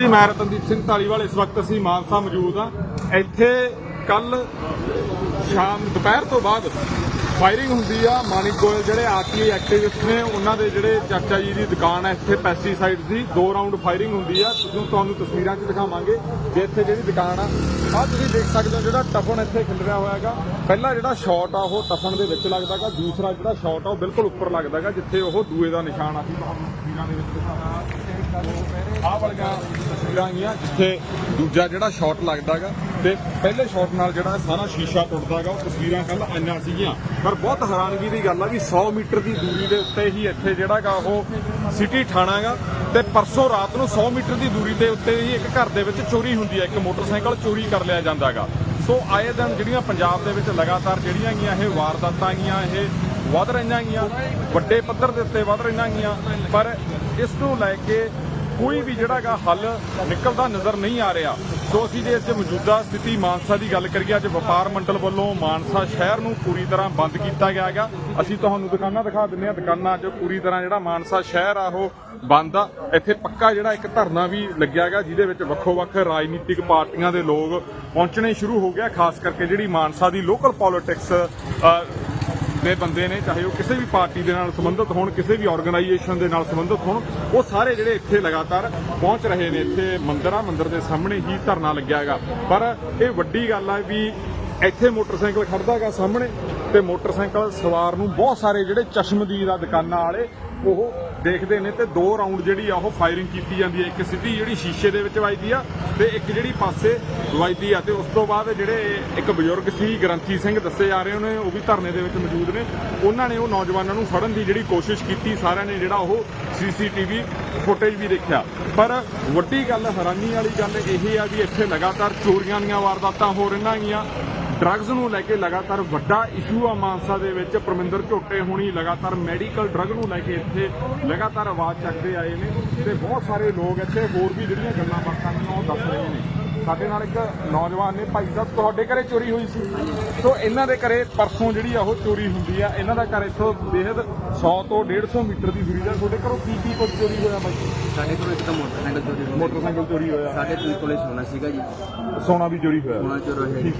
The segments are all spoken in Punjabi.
ਜੀ, ਮੈਂ ਰਤਨਦੀਪ ਸਿੰਘ ਧਾਲੀਵਾਲ, ਇਸ ਵਕਤ ਅਸੀਂ ਮਾਨਸਾ ਮੌਜੂਦ ਆ ਇੱਥੇ ਕੱਲ ਸ਼ਾਮ, ਦੁਪਹਿਰ ਤੋਂ ਬਾਅਦ ਫਾਇਰਿੰਗ ਹੁੰਦੀ ਆ। ਮਾਨਿਕ ਗੋਇਲ ਜਿਹੜੇ ਆਰਟੀਆਈ ਐਕਟਿਵਿਸਟ ਨੇ, ਉਹਨਾਂ ਦੇ ਜਿਹੜੇ ਚਾਚਾ ਜੀ ਦੀ ਦੁਕਾਨ ਹੈ ਇੱਥੇ ਪੈਸਟੀਸਾਈਡ ਦੀ ਦੋ ਰਾਉਂਡ ਫਾਇਰਿੰਗ ਹੁੰਦੀ ਆ। ਤੁਸੀਂ ਤੁਹਾਨੂੰ ਤਸਵੀਰਾਂ 'ਚ ਦਿਖਾਵਾਂਗੇ ਕਿ ਇੱਥੇ ਜਿਹੜੀ ਦੁਕਾਨ ਆ। ਆ ਤੁਸੀਂ ਦੇਖ ਸਕਦੇ ਹੋ ਜਿਹੜਾ ਟਫਨ ਇੱਥੇ ਖਿਲਰਿਆ ਹੋਇਆ ਹੈਗਾ। ਪਹਿਲਾ ਜਿਹੜਾ ਸ਼ਾਟ ਆ, ਉਹ ਟਫਨ ਦੇ ਵਿੱਚ ਲੱਗਦਾ ਲੱਗਦਾਗਾ ਦੂਸਰਾ ਜਿਹੜਾ ਸ਼ਾਟ ਆ, ਉਹ ਬਿਲਕੁਲ ਉੱਪਰ ਲੱਗਦਾ ਲੱਗਦਾਗਾ ਜਿੱਥੇ ਉਹ ਦੂਏ ਦਾ ਨਿਸ਼ਾਨ ਆ। ਸੀ ਤੁਹਾਨੂੰ ਤਸਵੀਰਾਂ ਦੇ ਵਿੱਚ ਦਿਖਾਵਾਂਗੇ ਆਹ ਵਾਲੀਆਂ ਤਸਵੀਰਾਂ ਆਈਆਂ, ਜਿੱਥੇ ਦੂਜਾ ਜਿਹੜਾ ਸ਼ਾਟ ਲੱਗਦਾਗਾ ਤੇ ਪਹਿਲੇ ਸ਼ਾਟ ਨਾਲ ਜਿਹੜਾ ਸਾਰਾ ਸ਼ੀਸ਼ਾ ਟੁੱਟਦਾਗਾ ਉਹ ਤਸਵੀਰਾਂ ਕੱਲ ਆਈਆਂ ਸੀਗੀਆਂ। ਪਰ ਬਹੁਤ ਹੈਰਾਨਗੀ ਦੀ ਗੱਲ ਆ ਵੀ 100 ਮੀਟਰ ਦੀ ਦੂਰੀ ਦੇ ਉੱਤੇ ਹੀ ਇੱਥੇ ਜਿਹੜਾਗਾ ਉਹ ਸਿਟੀ ਥਾਣਾਗਾ ਤੇ ਪਰਸੋਂ ਰਾਤ ਨੂੰ 100 ਮੀਟਰ ਦੀ ਦੂਰੀ ਦੇ ਉੱਤੇ ਹੀ ਇੱਕ ਘਰ ਦੇ ਵਿੱਚ ਚੋਰੀ ਹੁੰਦੀ ਹੈ ਇੱਕ ਮੋਟਰਸਾਈਕਲ ਚੋਰੀ ਕਰ ਲਿਆ ਜਾਂਦਾਗਾ ਸੋ ਆਏ ਦਿਨ ਜਿਹੜੀਆਂ ਪੰਜਾਬ ਦੇ ਵਿੱਚ ਲਗਾਤਾਰ ਜਿਹੜੀਆਂ ਗੀਆਂ ਇਹ ਵਾਰਦਾਤਾਂ ਗੀਆਂ ਇਹ ਵੱਧ ਰਹੀਆਂ ਗੀਆਂ, ਵੱਡੇ ਪੱਧਰ ਦੇ ਉੱਤੇ ਵੱਧ ਰਹੀਆਂ ਗੀਆਂ, ਪਰ ਇਸ ਨੂੰ ਲੈ ਕੇ ਕੋਈ ਵੀ ਜਿਹੜਾਗਾ ਹੱਲ ਨਿਕਲਦਾ ਨਜ਼ਰ ਨਹੀਂ ਆ ਰਿਹਾ। ਸੋ ਅਸੀਂ ਜੇ ਅੱਜ ਮੌਜੂਦਾ ਸਥਿਤੀ ਮਾਨਸਾ ਦੀ ਗੱਲ ਕਰੀਏ, ਅੱਜ ਵਪਾਰ ਮੰਡਲ ਵੱਲੋਂ ਮਾਨਸਾ ਸ਼ਹਿਰ ਨੂੰ ਪੂਰੀ ਤਰ੍ਹਾਂ ਬੰਦ ਕੀਤਾ ਗਿਆ ਹੈਗਾ। ਅਸੀਂ ਤੁਹਾਨੂੰ ਦੁਕਾਨਾਂ ਦਿਖਾ ਦਿੰਦੇ ਹਾਂ। ਦੁਕਾਨਾਂ 'ਚ ਪੂਰੀ ਤਰ੍ਹਾਂ ਜਿਹੜਾ ਮਾਨਸਾ ਸ਼ਹਿਰ ਆ, ਉਹ ਬੰਦ ਆ। ਇੱਥੇ ਪੱਕਾ ਜਿਹੜਾ ਇੱਕ ਧਰਨਾ ਵੀ ਲੱਗਿਆ ਹੈਗਾ, ਜਿਹਦੇ ਵਿੱਚ ਵੱਖੋ-ਵੱਖ ਰਾਜਨੀਤਿਕ ਪਾਰਟੀਆਂ ਦੇ ਲੋਕ ਪਹੁੰਚਣੇ ਸ਼ੁਰੂ ਹੋ ਗਿਆ ਖਾਸ ਕਰਕੇ ਜਿਹੜੀ ਮਾਨਸਾ ਦੀ ਲੋਕਲ ਪੋਲਿਟਿਕਸ ਦੇ ਬੰਦੇ ਨੇ, ਚਾਹੇ ਉਹ ਕਿਸੇ ਵੀ ਪਾਰਟੀ ਦੇ ਨਾਲ ਸੰਬੰਧਿਤ ਹੋਣ, ਕਿਸੇ ਵੀ ਆਰਗੇਨਾਈਜੇਸ਼ਨ ਦੇ ਨਾਲ ਸੰਬੰਧਿਤ ਹੋਣ, ਉਹ ਸਾਰੇ ਜਿਹੜੇ ਇੱਥੇ ਲਗਾਤਾਰ ਪਹੁੰਚ ਰਹੇ ਨੇ, ਇੱਥੇ ਮੰਦਿਰ ਆ ਮੰਦਿਰ ਦੇ ਸਾਹਮਣੇ ਹੀ ਧਰਨਾ ਲੱਗਿਆ ਹੈਗਾ। ਪਰ ਇਹ ਵੱਡੀ ਗੱਲ ਆ ਵੀ ਇੱਥੇ ਮੋਟਰਸਾਈਕਲ ਖੜਦਾ ਹੈਗਾ ਸਾਹਮਣੇ ਤੇ ਮੋਟਰਸਾਈਕਲ ਸਵਾਰ ਨੂੰ ਬਹੁਤ ਸਾਰੇ ਜਿਹੜੇ ਚਸ਼ਮਦੀਦ ਆ ਦੁਕਾਨਾਂ ਵਾਲੇ ਉਹ ਦੇਖਦੇ ਨੇ ਤੇ ਦੋ ਰਾਉਂਡ ਜਿਹੜੀ ਆ ਉਹ ਫਾਇਰਿੰਗ ਕੀਤੀ ਜਾਂਦੀ ਹੈ। ਇੱਕ ਸਿੱਧੀ ਜਿਹੜੀ ਸ਼ੀਸ਼ੇ ਦੇ ਵਿੱਚ ਵੱਜਦੀ ਆ ਤੇ ਇੱਕ ਜਿਹੜੀ ਪਾਸੇ ਵੱਜਦੀ ਆ ਤੇ ਉਸ ਤੋਂ ਬਾਅਦ ਜਿਹੜੇ ਇੱਕ ਬਜ਼ੁਰਗ ਸੀ ਗ੍ਰੰਥੀ ਸਿੰਘ ਦੱਸੇ ਜਾ ਰਹੇ ਨੇ, ਉਹ ਵੀ ਧਰਨੇ ਦੇ ਵਿੱਚ ਮੌਜੂਦ ਨੇ। ਉਹਨਾਂ ਨੇ ਉਹ ਨੌਜਵਾਨਾਂ ਨੂੰ ਫੜਨ ਦੀ ਜਿਹੜੀ ਕੋਸ਼ਿਸ਼ ਕੀਤੀ, ਸਾਰਿਆਂ ਨੇ ਜਿਹੜਾ ਉਹ ਸੀਸੀਟੀਵੀ ਫੁਟੇਜ ਵੀ ਦੇਖਿਆ। ਪਰ ਵੱਡੀ ਗੱਲ ਹੈਰਾਨੀ ਵਾਲੀ ਗੱਲ ਇਹ ਆ ਵੀ ਇੱਥੇ ਲਗਾਤਾਰ ਚੋਰੀਆਂ ਦੀਆਂ ਵਾਰਦਾਤਾਂ ਹੋ ਰਹੀਆਂ ਹੈਗੀਆਂ ਡਰੱਗਸ ਨੂੰ ਲੈ ਕੇ ਲਗਾਤਾਰ ਵੱਡਾ ਇਸ਼ੂ ਆ ਮਾਨਸਾ ਦੇ ਵਿੱਚ। ਪਰਮਿੰਦਰ ਝੋਟੇ ਹੋਣੀ ਲਗਾਤਾਰ ਮੈਡੀਕਲ ਡਰੱਗ ਨੂੰ ਲੈ ਕੇ ਇੱਥੇ ਲਗਾਤਾਰ ਆਵਾਜ਼ ਚੱਕਦੇ ਆਏ ਨੇ। ਤੇ ਬਹੁਤ ਸਾਰੇ ਲੋਕ ਇੱਥੇ ਹੋਰ ਵੀ ਜਿਹੜੀਆਂ ਗੱਲਾਂ ਬਾਤਾਂ ਨੇ, ਉਹ ਦੱਸ ਰਹੇ ਨੇ। ਸਾਡੇ ਨਾਲ ਇੱਕ ਨੌਜਵਾਨ ਨੇ ਭਾਈ ਸਾਹਿਬ ਤੁਹਾਡੇ ਘਰੇ ਚੋਰੀ ਹੋਈ ਸੀ। ਸੋ ਇਹਨਾਂ ਦੇ ਘਰੇ ਪਰਸੋਂ ਜਿਹੜੀ ਆ ਉਹ ਚੋਰੀ ਹੁੰਦੀ ਆ। ਇਹਨਾਂ ਦਾ ਘਰ ਇੱਥੋਂ ਬੇਹਦ 100 ਤੋਂ 150 ਮੀਟਰ ਦੀ ਦੂਰੀ ਦਾ ਤੁਹਾਡੇ ਘਰੋਂ ਕੀ ਕੀ ਕੁਝ ਚੋਰੀ ਹੋਇਆ ਬਾਈ ਸਾਡੇ ਕੋਲ ਇੱਕ ਤਾਂ ਮੋਟਰਸਾਈਕਲ ਚੋਰੀ ਹੋਇਆ। ਮੋਟਰਸਾਈਕਲ ਚੋਰੀ ਹੋਇਆ। ਸਾਡੇ ਕੋਲ ਕੋਲੇ ਸੋਨਾ ਸੀਗਾ ਜੀ। ਸੋਨਾ ਵੀ ਚੋਰੀ ਹੋਇਆ। ਸੋਨਾ ਚੋਰ ਹੋਇਆ ਜੀ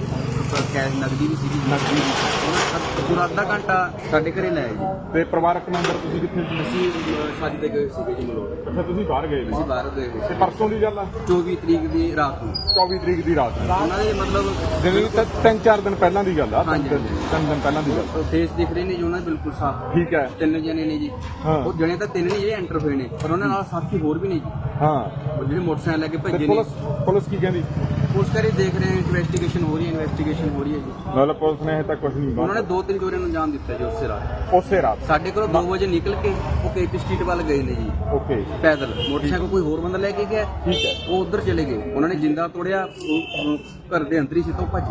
ਪਰ ਕੈਸ਼ ਨਗਦੀ ਵੀ ਸੀਗੀ ਨਗਦੀ ਪੂਰਾ ਅੱਧਾ ਘੰਟਾ ਸਾਡੇ ਘਰੇ ਲਾਇਆ ਜੀ। ਤੇ ਪਰਿਵਾਰਕ ਮੈਂਬਰ ਤੁਸੀਂ ਕਿੱਥੇ ਸੀ? ਅਸੀਂ ਸ਼ਾਦੀ ਤੇ ਗਏ ਸੀਗੇ ਜੀ ਮਲੋੜ ਅੱਛਾ ਤੁਸੀਂ ਬਾਹਰ ਗਏ ਨੇ ਬਾਹਰ ਗਏ ਹੋਏ ਤੇ ਸੀ। ਪਰਸੋਂ ਦੀ ਗੱਲ ਆ? 24 ਤਰੀਕ ਦੀ ਰਾਤ ਨੂੰ। 24 ਤਰੀਕ ਦੀ ਰਾਤ। ਉਹਨਾਂ ਦੇ ਮਤਲਬ ਕਿ ਤਿੰਨ- ਚਾਰ ਦਿਨ ਪਹਿਲਾਂ ਦੀ ਗੱਲ ਆ ਤਿੰਨ ਹਾਂਜੀ, ਤਿੰਨ ਦਿਨ ਪਹਿਲਾਂ ਦੀ ਗੱਲ। ਫੇਸ ਦਿਖ ਰਹੇ ਨੇ ਜੀ ਉਹਨਾਂ ਦੇ ਬਿਲਕੁਲ ਸਾਫ਼। ਠੀਕ ਹੈ। ਤਿੰਨ ਜਣੇ ਨੇ ਜੀ। ਹਾਂ। ਉਹ ਜਣੇ ਤਾਂ ਤਿੰਨ ਨਹੀਂ ਜਿਹੜੇ ਐਂਟਰ ਹੋਏ ਨੇ ਪਰ ਉਹਨਾਂ ਨਾਲ ਸਾਥੀ ਹੋਰ ਵੀ ਨੇ ਜੀ। ਹਾਂ। ਉਹ ਜਿਹੜੇ ਮੋਟਰਸਾਈਕਲ ਲੈ ਕੇ ਤੇ ਭੱਜੇ ਨੇ। ਪੁਲਿਸ ਪੁਲਿਸ ਕੀ ਕਹਿੰਦੀ? ਉਸ ਕਰੇ ਦੇਖ ਰਹੇ ਇਨਵੈਸਟੀਗੇਸ਼ਨ ਹੋ ਰਹੀ ਹੈ ਇਨਵੈਸਟੀਗੇਸ਼ਨ ਹੋ ਰਹੀ ਹੈ ਜੀ। ਮਤਲਬ ਪੁਲਿਸ ਨੇ ਹਜੇ ਤੱਕ ਕੁਝ ਨਹੀਂ ਉਹਨਾਂ ਨੇ ਦੋ ਤਿੰਨ ਚੋਰੀਆਂ ਨੂੰ ਅੰਜਾਮ ਦਿੱਤਾ ਜੀ ਉਸੇ ਰਾਤ। ਉਸੇ ਰਾਤ। ਸਾਡੇ ਕੋਲੋਂ 2 ਵਜੇ ਨਿਕਲ ਕੇ ਉਹ ਕੇਪੀ ਸਟਰੀਟ ਵੱਲ ਗਏ ਨੇ ਜੀ। ਓਕੇ। ਪੈਦਲ। ਮੋਟਰਸਾਈਕਲ ਕੋਈ ਹੋਰ ਬੰਦਾ ਲੈ ਕੇ ਗਿਆ। ਠੀਕ ਹੈ। ਉਹ ਉਧਰ ਚਲੇ ਗਏ। ਉਹਨਾਂ ਨੇ ਜਿੰਦਾ ਤੋੜਿਆ ਉਹ- ਉਹ ਘਰ ਦੇ ਅੰਦਰ ਹੀ ਸੀ ਤੋਂ ਭੱਜ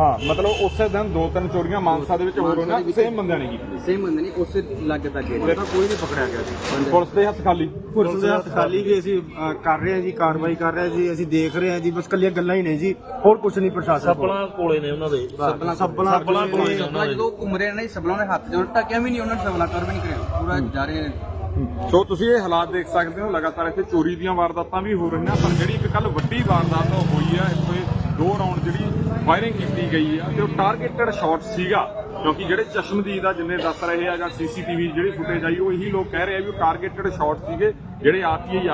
ਹਾਂ ਮਤਲਬ ਉਸੇ ਦਿਨ ਦੋ ਤਿੰਨ ਚੋਰੀਆਂ ਮਾਨਸਾ ਦੇ ਵਿੱਚ ਹੋਰ ਹੋਣਾ ਸੇਮ ਬੰਦਿਆਂ ਨੇ ਕੀਤੀ ਸੇਮ ਬੰਦੇ ਨਹੀਂ ਉਸੇ ਲੱਗ ਤੱਕ ਗਏ। ਫਿਰ ਕੋਈ ਨਹੀਂ ਪਕੜਿਆ ਗਿਆ ਸੀ। ਪੁਲਿਸ ਦੇ ਹੱਥ ਖਾਲੀ। ਪੁਲਿਸ ਦੇ ਹੱਥ ਖਾਲੀ ਵੀ ਅਸੀਂ ਅਹ, ਕਰ ਰਹੇ ਹਾਂ ਜੀ ਕਾਰਵਾਈ ਕਰ ਰਹੇ ਹਾਂ ਜੀ ਅਸੀਂ ਦੇਖ ਰਹੇ ਹਾਂ ਜੀ ਬਸ ਕੱਲੀਆਂ ਗੱਲਾਂ ਹੀ ਨੇ ਜੀ ਹੋਰ ਕੁਝ ਨਹੀਂ ਪ੍ਰਸ਼ਾਸਨ ਕੋਲ। ਸੱਪਲਾਂ ਕੋਲੇ ਨੇ ਉਹਨਾਂ ਦੇ। ਸਬਲਾ ਸੱਬਲਾਂ ਸੱਬਲਾਂ ਕੋਲੇ ਕੋਲੇ ਨੇ। ਸਬਲਾ ਜਦੋਂ ਘੁੰਮ ਰਹੇ ਨੇ ਸਬਲਾਂ ਨੇ ਹੱਥ ਜੋੜ ਟੱਕਿਆ ਵੀ ਨਹੀਂ ਉਹਨਾਂ ਨੇ ਸਬਲਾ ਕਰ ਵੀ ਨਹੀਂ ਕਰਿਆ। ਪੂਰਾ ਜਾ ਰਹੇ ਨੇ। ਸੋ ਤੁਸੀਂ ਇਹ ਹਾਲਾਤ ਦੇਖ ਸਕਦੇ ਹੋ ਲਗਾਤਾਰ ਇੱਥੇ ਚੋਰੀ ਦੀਆਂ ਵਾਰਦਾਤਾਂ ਵੀ ਹੋ ਰਹੀਆਂ ਪਰ ਜਿਹੜੀ ਇੱਕ ਕੱਲ ਵੱਡੀ ਵਾਰਦਾਤ ਹੋਈ ਆ ਇੱਥੇ ਦੋ ਰਾਉਂਡ ਜਿਹੜੀ ਫਾਇਰਿੰਗ ਕੀਤੀ ਗਈ ਆ ਤੇ ਉਹ ਟਾਰਗੇਟਡ ਸ਼ਾਟ ਸੀਗਾ, ਕਿਉਂਕਿ ਜਿਹੜੇ ਚਸ਼ਮਦੀਦ ਆ, ਜਿੰਨੇ ਦੱਸ ਰਹੇ ਆ ਜਾਂ ਸੀਸੀਟੀਵੀ ਜਿਹੜੀ ਫੁਟੇਜ ਆਈ, ਉਹ ਇਹੀ ਲੋਕ ਕਹਿ ਰਹੇ ਆ ਵੀ ਉਹ ਟਾਰਗੇਟਡ ਸ਼ਾਟ ਸੀਗੇ, ਜਿਹੜੇ ਆਰਟੀਆਈ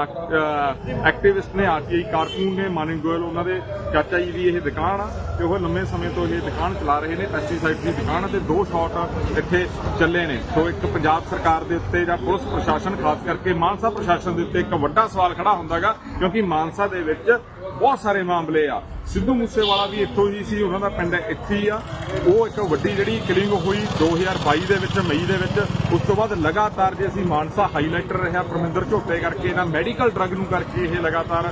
ਐਕਟਿਵਿਸਟ ਨੇ, ਆਰਟੀਆਈ ਕਾਰਕੂਨ ਨੇ, ਮਾਨਿੰਗ ਗੋਇਲ, ਉਹਨਾਂ ਦੇ ਚਾਚਾ ਜੀ ਦੀ ਇਹ ਦੁਕਾਨ ਆ ਤੇ ਉਹ ਲੰਮੇ ਸਮੇਂ ਤੋਂ ਇਹ ਦੁਕਾਨ ਚਲਾ ਰਹੇ ਨੇ ਪੈਸਟੀਸਾਈਡ ਦੀ ਦੁਕਾਨ ਆ ਤੇ ਦੋ ਸ਼ਾਟ ਇੱਥੇ ਚੱਲੇ ਨੇ। ਸੋ ਇੱਕ ਪੰਜਾਬ ਸਰਕਾਰ ਦੇ ਉੱਤੇ ਜਾਂ ਪੁਲਿਸ ਪ੍ਰਸ਼ਾਸਨ, ਖਾਸ ਕਰਕੇ ਮਾਨਸਾ ਪ੍ਰਸ਼ਾਸਨ ਦੇ ਉੱਤੇ ਇੱਕ ਵੱਡਾ ਸਵਾਲ ਖੜਾ ਹੁੰਦਾਗਾ, ਕਿਉਂਕਿ ਮਾਨਸਾ ਦੇ ਵਿੱਚ ਬਹੁਤ ਸਾਰੇ ਮਾਮਲੇ ਆ। ਸਿੱਧੂ ਮੂਸੇਵਾਲਾ ਵੀ ਇੱਥੋਂ ਹੀ ਸੀ ਉਹਨਾਂ ਦਾ ਪਿੰਡ ਇੱਥੇ ਹੀ ਆ ਉਹ ਇੱਕ ਵੱਡੀ ਜਿਹੜੀ ਕਿਲਿੰਗ ਹੋਈ 2022 ਦੇ ਵਿੱਚ ਮਈ ਦੇ ਵਿੱਚ ਉਸ ਤੋਂ ਬਾਅਦ ਲਗਾਤਾਰ ਜੇ ਅਸੀਂ ਮਾਨਸਾ ਹਾਈਲਾਈਟਰ ਰਿਹਾ ਪਰਮਿੰਦਰ ਝੋਟੇ ਕਰਕੇ ਇਹਨਾਂ ਮੈਡੀਕਲ ਡਰੱਗ ਨੂੰ ਕਰਕੇ ਇਹ ਲਗਾਤਾਰ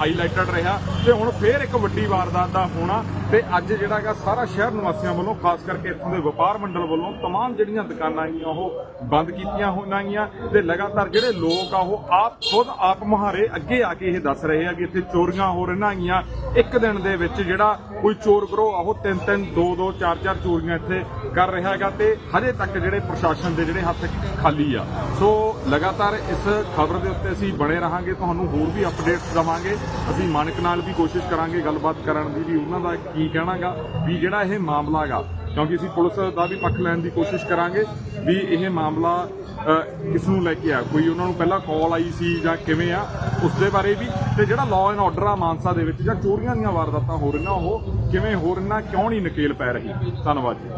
ਹਾਈਲਾਈਟਡ ਰਿਹਾ ਤੇ ਹੁਣ ਫੇਰ ਇੱਕ ਵੱਡੀ ਵਾਰਦਾਤ ਦਾ ਹੋਣਾ ਤੇ ਅੱਜ ਜਿਹੜਾ ਹੈਗਾ ਸਾਰਾ ਸ਼ਹਿਰ ਨਿਵਾਸੀਆਂ ਵੱਲੋਂ ਖਾਸ ਕਰਕੇ ਇੱਥੋਂ ਦੇ ਵਪਾਰ ਮੰਡਲ ਵੱਲੋਂ तमाम ਜਿਹੜੀਆਂ ਦੁਕਾਨਾਂ ਹੈਗੀਆਂ ਉਹ ਬੰਦ ਕੀਤੀਆਂ ਹੋਈਆਂ ਗਈਆਂ ਤੇ ਲਗਾਤਾਰ ਜਿਹੜੇ ਲੋਕ ਆ ਉਹ ਆਪ ਖੁਦ ਆਪ ਮੁਹਾਰੇ ਅੱਗੇ ਆ ਕੇ ਇਹ ਦੱਸ ਰਹੇ ਆ ਕਿ ਇੱਥੇ ਚੋਰੀਆਂ ਹੋ ਰਹੀਆਂ ਗਈਆਂ ਇੱਕ ਦਿਨ ਦਿਨ ਦੇ ਵਿੱਚ ਜਿਹੜਾ ਕੋਈ ਚੋਰ ਗਰੋਹ ਆ ਤਿੰਨ ਤਿੰਨ, ਦੋ ਦੋ, ਚਾਰ ਚਾਰ ਚੋਰੀਆਂ ਇੱਥੇ ਕਰ ਰਿਹਾ ਹੈਗਾ ਤੇ ਹਜੇ ਤੱਕ ਜਿਹੜੇ ਪ੍ਰਸ਼ਾਸਨ ਦੇ ਜਿਹੜੇ ਹੱਥ ਖਾਲੀ ਆ। ਸੋ ਲਗਾਤਾਰ ਇਸ ਖਬਰ ਦੇ ਉੱਤੇ ਅਸੀਂ ਬਣੇ ਰਹਾਂਗੇ, ਤੁਹਾਨੂੰ ਹੋਰ ਵੀ ਅਪਡੇਟਸ ਦਵਾਂਗੇ। ਅਸੀਂ ਮਾਨਕ ਨਾਲ ਵੀ ਕੋਸ਼ਿਸ਼ ਕਰਾਂਗੇ ਗੱਲਬਾਤ ਕਰਨ ਦੀ ਵੀ, ਉਹਨਾਂ ਦਾ ਕੀ ਕਹਿਣਾਗਾ, ਵੀ ਜਿਹੜਾ ਇਹ ਮਾਮਲਾ ਗਾ ਕਿਉਂਕਿ ਅਸੀਂ ਪੁਲਿਸ ਦਾ ਵੀ ਪੱਖ ਲੈਣ ਦੀ ਕੋਸ਼ਿਸ਼ ਕਰਾਂਗੇ ਵੀ ਇਹ ਮਾਮਲਾ ਅ, ਕਿਸ ਨੂੰ ਲੈ ਕੇ ਆ? ਕੋਈ ਉਹਨਾਂ ਨੂੰ ਪਹਿਲਾਂ ਕਾਲ ਆਈ ਸੀ ਜਾਂ ਕਿਵੇਂ ਆ? ਉਸ ਦੇ ਬਾਰੇ ਵੀ ਤੇ ਜਿਹੜਾ ਲਾਅ ਐਂਡ ਆਰਡਰ ਆ ਮਾਨਸਾ ਦੇ ਵਿੱਚ ਜਾਂ ਚੋਰੀਆਂ ਦੀਆਂ ਵਾਰਦਾਤਾਂ ਹੋ ਰਹੀਆਂ ਉਹ ਕਿਵੇਂ ਹੋ ਰਹੀਆਂ ਕਿਉਂ ਨਹੀਂ ਨਕੇਲ ਪੈ ਰਹੀ? ਧੰਨਵਾਦ ਜੀ।